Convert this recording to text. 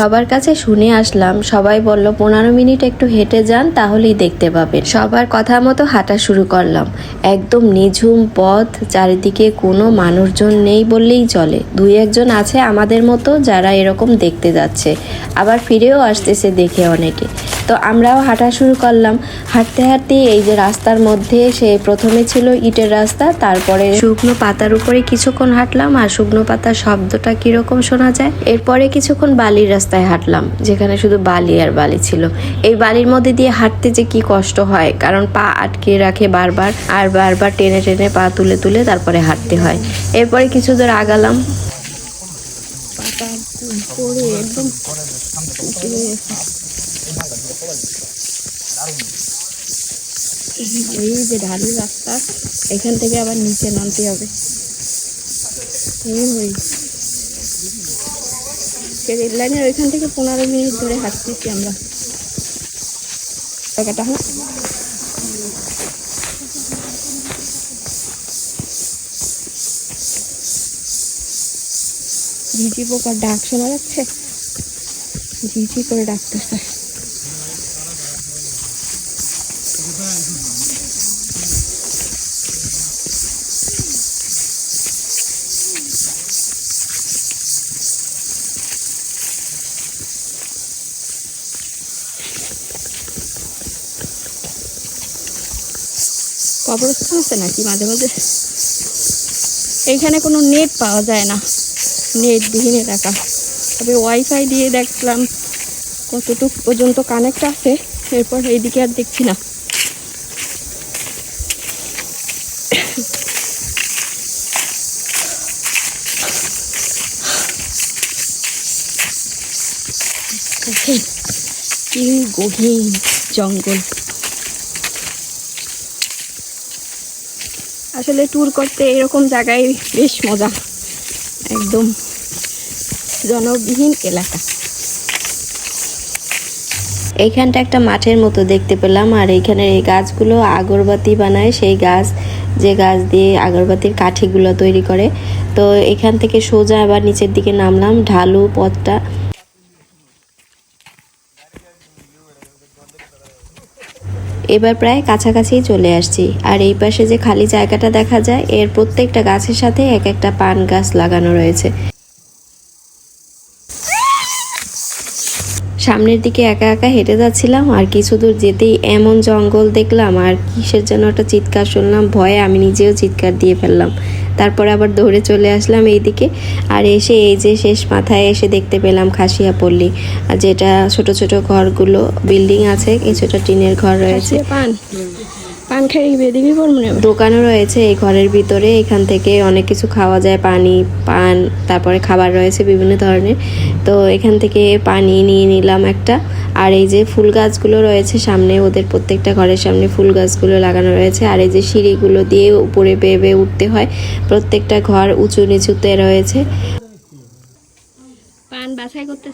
সবার কাছে শুনে আসলাম। সবাই বলল, পনেরো মিনিট একটু হেঁটে যান, তাহলেই দেখতে পাবেন। সবার কথা মতো হাঁটা শুরু করলাম। একদম নিঝুম পথ, চারিদিকে কোনো মানুষজন নেই বললেই চলে। দুই একজন আছে আমাদের মতো যারা এরকম দেখতে যাচ্ছে। আবার ফিরেও আসতেছে দেখে অনেকে। তো আমরাও হাঁটা শুরু করলাম। হাঁটতে হাঁটতে এই যে রাস্তার মধ্যে সে প্রথমে ছিল ইটের রাস্তা, তারপরে শুকনো পাতার উপরে কিছুক্ষণ হাঁটলাম আর শুকনো পাতার শব্দটা কীরকম শোনা যায়? এরপরে কিছুক্ষণ বালির রাস্তায় হাঁটলাম, যেখানে শুধু বালি আর বালি ছিল। এই বালির মধ্যে দিয়ে হাঁটতে যে কি কষ্ট হয়, কারণ পা আটকে রাখে বারবার, আর বারবার টেনে টেনে পা তুলে তুলে তারপরে হাঁটতে হয়। এরপরে কিছু দূর আগালাম। একদম এই যে ঢালু রাস্তা, এখান থেকে আবার নিচে নামতে হবে। রেল লাইনের ওইখান থেকে পনেরো মিনিট ধরে হাঁটতেছি আমরা। টাকাটা হ্যাঁ ঝিঝি পোকার ডাক শোনা যাচ্ছে? ঝিঝি করে ডাকতেছে। কবরস্থান আছে নাকি মাঝে মাঝে? এইখানে কোনো নেট পাওয়া যায় না। নেট বিহীন এলাকা। তবে ওয়াইফাই দিয়ে দেখলাম কতটুক পর্যন্ত কানেক্ট আছে। এরপর এইদিকে আর দেখছি না। কি গভীর জঙ্গল। আসলে ট্যুর করতে এরকম জায়গায় বেশ মজা। একদম জনবিহীন এলাকা। এইখানটা একটা মাঠের মতো দেখতে পেলাম, আর এইখানে এই গাছগুলো আগরবাতি বানায়, সেই গাছ, যে গাছ দিয়ে আগরবাতির কাঠিগুলো তৈরি করে। তো এখান থেকে সোজা আবার নিচের দিকে নামলাম, ঢালু পথটা। এবার প্রায় কাছাকাছি চলে আসছি, আর এই পাশে যে খালি জায়গাটা দেখা যায়, এর প্রত্যেকটা গাছের সাথে এক একটা পান গাছ লাগানো রয়েছে। সামনের দিকে একা একা হেঁটে যাচ্ছিলাম, আর কিছু দূর যেতেই এমন জঙ্গল দেখলাম, আর কিসের জন্য একটা চিৎকার শুনলাম, ভয়ে আমি নিজেও চিৎকার দিয়ে ফেললাম। তারপরে আবার দৌড়ে চলে আসলাম এইদিকে, আর এসে এই যে শেষ মাথায় এসে দেখতে পেলাম খাসিয়া পল্লী আর যেটা ছোট ছোট ঘরগুলো, বিল্ডিং আছে কিছুটা টিনের ঘর রয়েছে। পান? পান খেয়ে বেদিবি দোকানও রয়েছে এই ঘরের ভিতরে। এখান থেকে অনেক কিছু খাওয়া যায় পানি পান তারপরে খাবার রয়েছে বিভিন্ন ধরনের। তো এখান থেকে পানি নিয়ে নিলাম একটা। আর এই যে ফুল গাছগুলো রয়েছে সামনে ওদের প্রত্যেকটা ঘরের সামনে ফুল গাছগুলো লাগানো রয়েছে। আর এই যে সিঁড়িগুলো দিয়ে উপরে বেয়ে বেয়ে উঠতে হয় প্রত্যেকটা ঘর উঁচু নিচুতে রয়েছে। পান বাছাই করতে